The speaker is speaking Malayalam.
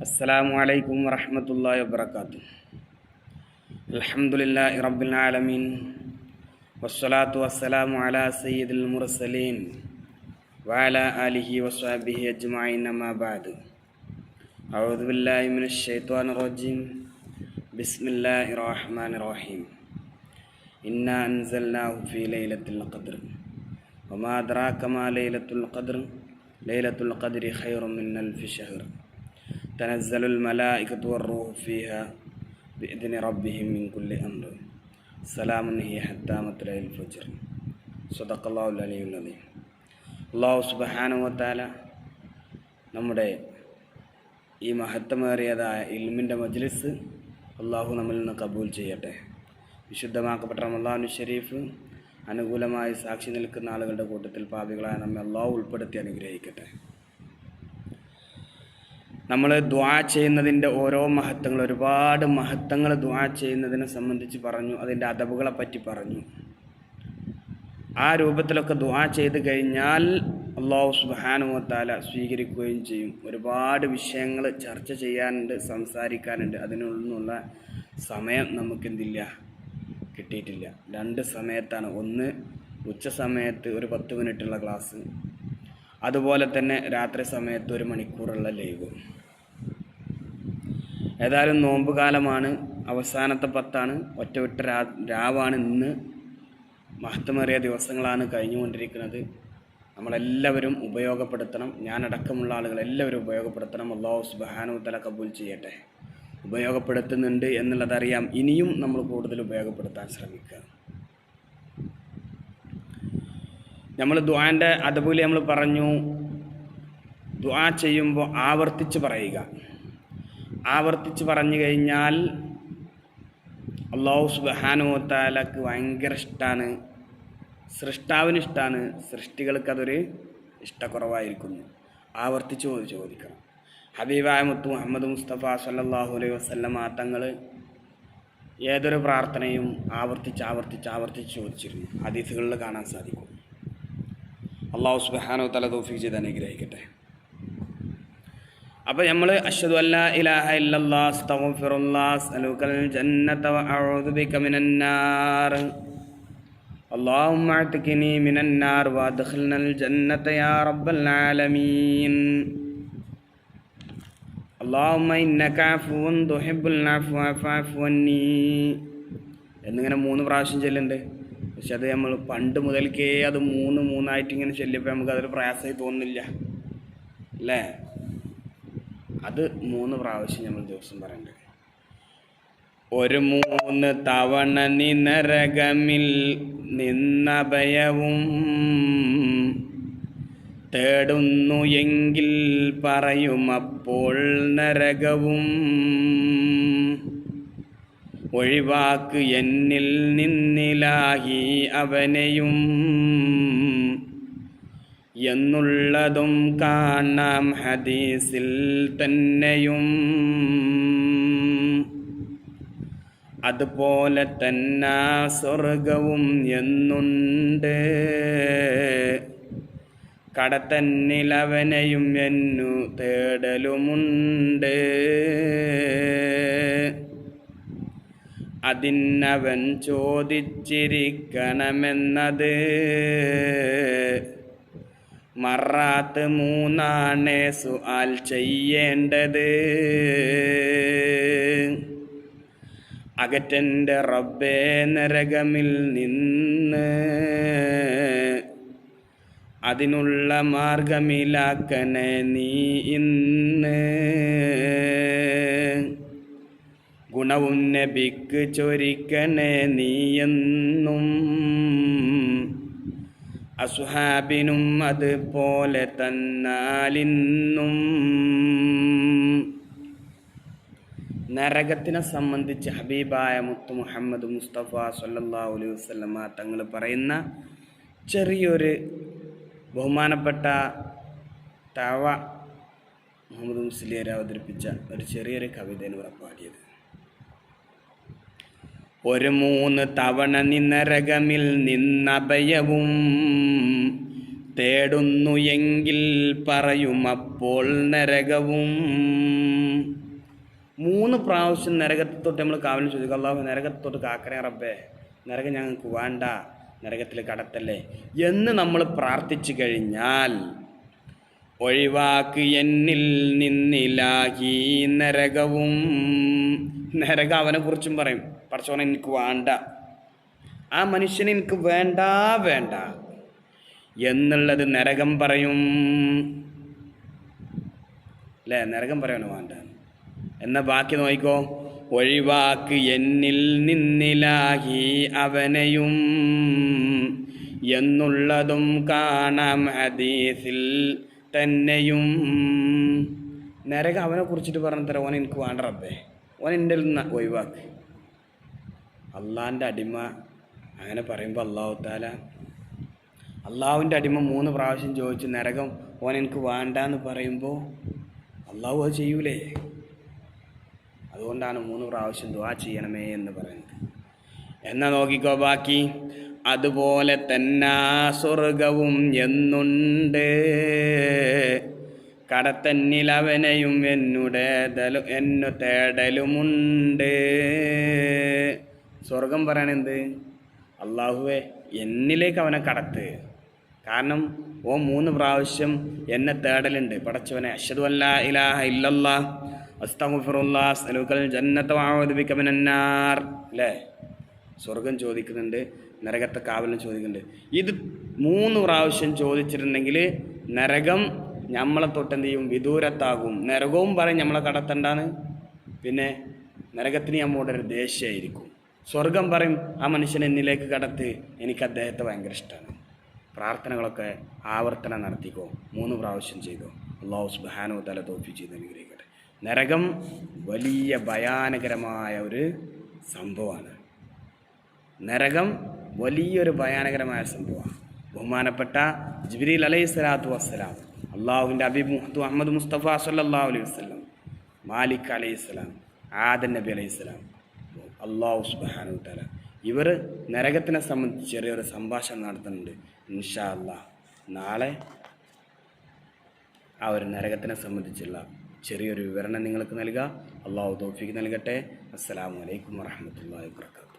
السلام عليكم ورحمة الله وبركاته. الحمد لله رب العالمين والصلاة والسلام على سيد المرسلين وعلى آله وصحبه أجمعين ما بعد. أعوذ بالله من الشيطان الرجيم بسم الله الرحمن الرحيم إنا أنزلناه في ليلة القدر. وما أدراك ما ليلة القدر. ليلة القدر خير من ألف شهر. تنزل الملائكة والروح فيها بإذن ربهم من كل أمر. سلام هي حتى مطلع الفجر. صدق الله العلي العظيم. الله سبحانه وتعالى നമ്മുടെ ഈ മഹത്വമേറിയതായ ഇൽമിന്റെ മജ്ലിസ് അള്ളാഹു നമ്മിൽ നിന്ന് കബൂൽ ചെയ്യട്ടെ. വിശുദ്ധമാക്കപ്പെട്ട റമദാനു ഷെരീഫ് അനുകൂലമായി സാക്ഷി നിൽക്കുന്ന ആളുകളുടെ കൂട്ടത്തിൽ പാപികളായ നമ്മെ അള്ളാഹു ഉൾപ്പെടുത്തി അനുഗ്രഹിക്കട്ടെ. നമ്മൾ ദ്വാ ചെയ്യുന്നതിന്റെ ഓരോ മഹത്വങ്ങൾ ഒരുപാട് മഹത്വങ്ങൾ ദ്വാ ചെയ്യുന്നതിനെ സംബന്ധിച്ച് പറഞ്ഞു അതിന്റെ അതവുകളെ പറ്റി പറഞ്ഞു. ആ രൂപത്തിലൊക്കെ ദ്വാ ചെയ്ത് കഴിഞ്ഞാൽ അള്ളാഹു സുബാനുമത്താല സ്വീകരിക്കുകയും ചെയ്യും. ഒരുപാട് വിഷയങ്ങൾ ചർച്ച ചെയ്യാനുണ്ട് സംസാരിക്കാനുണ്ട്. അതിനൊന്നുള്ള സമയം നമുക്കെന്തില്ല? കിട്ടിയിട്ടില്ല. രണ്ട് സമയത്താണ്. ഒന്ന് ഉച്ച സമയത്ത് ഒരു പത്ത് മിനിറ്റുള്ള ക്ലാസ്. അതുപോലെ തന്നെ രാത്രി സമയത്ത് ഒരു മണിക്കൂറുള്ള ലൈവ്. ഏതായാലും നോമ്പ് കാലമാണ് അവസാനത്തെ പത്താണ് ഒറ്റവിട്ട രാ രാവാണ് ഇന്ന്. മഹത്വമേറിയ ദിവസങ്ങളാണ് കഴിഞ്ഞുകൊണ്ടിരിക്കുന്നത്. നമ്മളെല്ലാവരും ഉപയോഗപ്പെടുത്തണം. ഞാനടക്കമുള്ള ആളുകൾ എല്ലാവരും ഉപയോഗപ്പെടുത്തണം. അള്ളാഹു സുബാനു തല കബൂൽ ചെയ്യട്ടെ. ഉപയോഗപ്പെടുത്തുന്നുണ്ട് എന്നുള്ളതറിയാം. ഇനിയും നമ്മൾ കൂടുതൽ ഉപയോഗപ്പെടുത്താൻ ശ്രമിക്കുക. നമ്മൾ ദ്വാന്റെ അതുപോലെ നമ്മൾ പറഞ്ഞു ദ്വാ ചെയ്യുമ്പോൾ ആവർത്തിച്ച് പറയുക. ആവർത്തിച്ച് പറഞ്ഞു കഴിഞ്ഞാൽ അള്ളാഹു സുബാനുവത്താലക്ക് ഭയങ്കര ഇഷ്ടമാണ് സൃഷ്ടാവിന് ഇഷ്ടമാണ് സൃഷ്ടികൾക്ക് അതൊരു ഇഷ്ടക്കുറവായിരിക്കുന്നു ആവർത്തിച്ച് ചോദിക്കണം. ഹബീബായ മുത്തു മുഹമ്മദ് മുസ്തഫ സല്ലാഹു അലൈഹി വസ്ലമ തങ്ങൾ ഏതൊരു പ്രാർത്ഥനയും ആവർത്തിച്ച് ആവർത്തിച്ച് ആവർത്തിച്ച് ചോദിച്ചിരുന്നു. ഹദീസുകളിൽ കാണാൻ സാധിക്കും. അള്ളാഹു സുബാനോ തല തോഫിക്ക് ചെയ്ത് അനുഗ്രഹിക്കട്ടെ അപ്പോൾ നമ്മൾ അഷ്ഹദു അല്ലാ ഇലാഹ ഇല്ലല്ലാഹ് അസ്തഗ്ഫിറുല്ലാഹ് അസ്അലുകൽ ജന്നത വഅഊദു ബിക മിനൻ നാർ اللهم اعتقني من النار وادخلنا الجنة يا رب العالمين اللهم إنك عفو تحب العفو فاعف عني എന്നിങ്ങനെ മൂന്ന് പ്രാവശ്യം ചെല്ലുന്നുണ്ട് പക്ഷെ അത് നമ്മൾ പണ്ട് മുതൽക്കേ അത് മൂന്ന് മൂന്നായിട്ട് ഇങ്ങനെ ചെല്ലിയപ്പോൾ നമുക്ക് അതൊരു പ്രയാസമായി തോന്നുന്നില്ല. അല്ലേ? അത് മൂന്ന് പ്രാവശ്യം നമ്മൾ ദിവസം പറയേണ്ടത് ഒരു മൂന്ന് തവണ നിനരകമിൽ നിന്നഭയവും തേടുന്നു എങ്കിൽ പറയുമപ്പോൾ നരകവും. ഒഴിവാക്ക് എന്നിൽ നിന്നിലാഹി അവനെയും. എന്നുള്ളതും കാണാം ഹദീസിൽ തന്നെയും. അതുപോലെ തന്നെ സ്വർഗവും എന്നുണ്ട്. കടത്തന്നിലവനെയും എന്നു തേടലുമുണ്ട്. അതിനവൻ ചോദിച്ചിരിക്കണമെന്നത് മറാത്ത് മൂന്നാണ് സുആൽ ചെയ്യേണ്ടത്. അകറ്റന്റെ റബ്ബേ നരകമിൽ നിന്ന് അതിനുള്ള മാർഗമിലാക്കനെ നീ ഇന്ന്. ഗുണവും നബിക്ക് ചൊരിക്കണേ നീയെന്നും. അസുഹാബിനും അതുപോലെ തന്നാലിന്നും. നരകത്തിനെ സംബന്ധിച്ച് ഹബീബായ മുത്തു മുഹമ്മദ് മുസ്തഫ സല്ലാ അലൈഹി വസ്ലമ തങ്ങൾ പറയുന്ന ചെറിയൊരു ബഹുമാനപ്പെട്ട തവ മുഹമ്മദ് മുസ്ലിയർ അവതരിപ്പിച്ച ഒരു ചെറിയൊരു കവിതയാണ് ഇവിടെ ഒരു മൂന്ന് തവണ നിന്നരകമിൽ നിന്നഭയവും തേടുന്നു എങ്കിൽ പറയുമപ്പോൾ നരകവും. മൂന്ന് പ്രാവശ്യം നരകത്തെ തൊട്ട് നമ്മൾ കാവൽ ചോദിക്കും അള്ളാഹു നരകത്തെ തൊട്ട് റബ്ബേ നരകം ഞങ്ങൾക്ക് വേണ്ട നരകത്തിൽ കടത്തല്ലേ? എന്ന് നമ്മൾ പ്രാർത്ഥിച്ചു കഴിഞ്ഞാൽ ഒഴിവാക്ക് എന്നിൽ നിന്നിലാകി നരകവും. നരകം അവനെ കുറിച്ചും പറയും. പറച്ചോനെ എനിക്ക് വേണ്ട. ആ മനുഷ്യന് എനിക്ക് വേണ്ട വേണ്ട. എന്നുള്ളത് നരകം പറയും. അല്ലേ? നരകം പറയണ വേണ്ട. എന്ന ബാക്കി നോക്കിക്കോ. ഒഴിവാക്ക് എന്നിൽ നിന്നിലാകി അവനെയും. എന്നുള്ളതും കാണാം ഹദീസിൽ തന്നെയും. നരകം അവനെ കുറിച്ചിട്ട് പറഞ്ഞു തരാം. ഓൻ എനിക്ക് വേണ്ട റബ്ബേ. ഓൻ എന്റെ ഒഴിവാക്ക്. അള്ളാന്റെ അടിമ അങ്ങനെ പറയുമ്പോൾ അള്ളാഹു താല അള്ളാഹുവിന്റെ അടിമ മൂന്ന് പ്രാവശ്യം ചോദിച്ചു നരകം ഓൻ എനിക്ക് വേണ്ട എന്ന് പറയുമ്പോൾ അള്ളാഹു അത് ചെയ്യൂലേ? അതുകൊണ്ടാണ് മൂന്ന് പ്രാവശ്യം ദുആ ചെയ്യണമേ എന്ന് പറയുന്നത്. എന്നാൽ നോക്കിക്കോ ബാക്കി. അതുപോലെ തന്നെ സ്വർഗവും എന്നുണ്ട്. കടത്തന്നിൽ അവനെയും എന്നുടേതലും എന്നു തേടലുമുണ്ട്. സ്വർഗം പറയണെന്ത് അള്ളാഹുവെ എന്നിലേക്ക് അവനെ കടത്ത്. കാരണം ഓ മൂന്ന് പ്രാവശ്യം എന്നെ തേടലുണ്ട്. പടച്ചവനെ അഷദു അല്ല ഇലാഹ ഇല്ലല്ലാ അസ്തഗ്ഫിറുല്ലാ അസ്അലുക്കൽ ജന്നത വഅഊദു ബിക മിനന്നാർ. അല്ലേ? സ്വർഗം ചോദിക്കുന്നുണ്ട് നരകത്തെ കാവലും ചോദിക്കുന്നുണ്ട്. ഇത് മൂന്ന് പ്രാവശ്യം ചോദിച്ചിട്ടുണ്ടെങ്കിൽ നരകം നമ്മളെ തൊട്ടെന്ത് ചെയ്യും? വിദൂരത്താകും. നരകവും പറയും നമ്മളെ കടത്തണ്ടാന്ന് പിന്നെ നരകത്തിന് നമ്മോട് ഒരു ദേഷ്യമായിരിക്കും സ്വർഗം പറയും ആ മനുഷ്യനെ എന്നിലേക്ക് കടത്ത്. എനിക്ക് അദ്ദേഹത്തെ ഭയങ്കര ഇഷ്ടമാണ് പ്രാർത്ഥനകളൊക്കെ ആവർത്തനം നടത്തിക്കോ. മൂന്ന് പ്രാവശ്യം ചെയ്തോ. അള്ളാഹു സുബാനോ തല തോഫി ചെയ്ത് അനുഗ്രഹിക്കട്ടെ. നരകം വലിയ ഭയാനകരമായ ഒരു സംഭവമാണ്. നരകം വലിയൊരു ഭയാനകരമായ സംഭവമാണ്. ബഹുമാനപ്പെട്ട ജിബ്രീൽ അലൈഹി സ്വലാത്തു വസ്സലാം അള്ളാഹുവിന്റെ അബി മുഹമ്മദ് അഹമ്മദ് മുസ്തഫ സല്ലാ അലൈഹി വസ്ലം മാലിക് അലൈഹി സ്വലാം ആദൻ നബി അലൈഹി സ്വലാം അള്ളാഹു സുബാനു തല ഇവർ നരകത്തിനെ സംബന്ധിച്ച് ചെറിയൊരു സംഭാഷണം നടത്തുന്നുണ്ട്. ഇൻഷാ അള്ളാഹ് നാളെ ആ ഒരു നരകത്തിനെ സംബന്ധിച്ചുള്ള ചെറിയൊരു വിവരണം നിങ്ങൾക്ക് നൽകുക അള്ളാഹു തോഫിക്ക് നൽകട്ടെ. അസ്സാം വലൈക്കും വാഹമത്തല്ലാ വാബർക്കാത്തു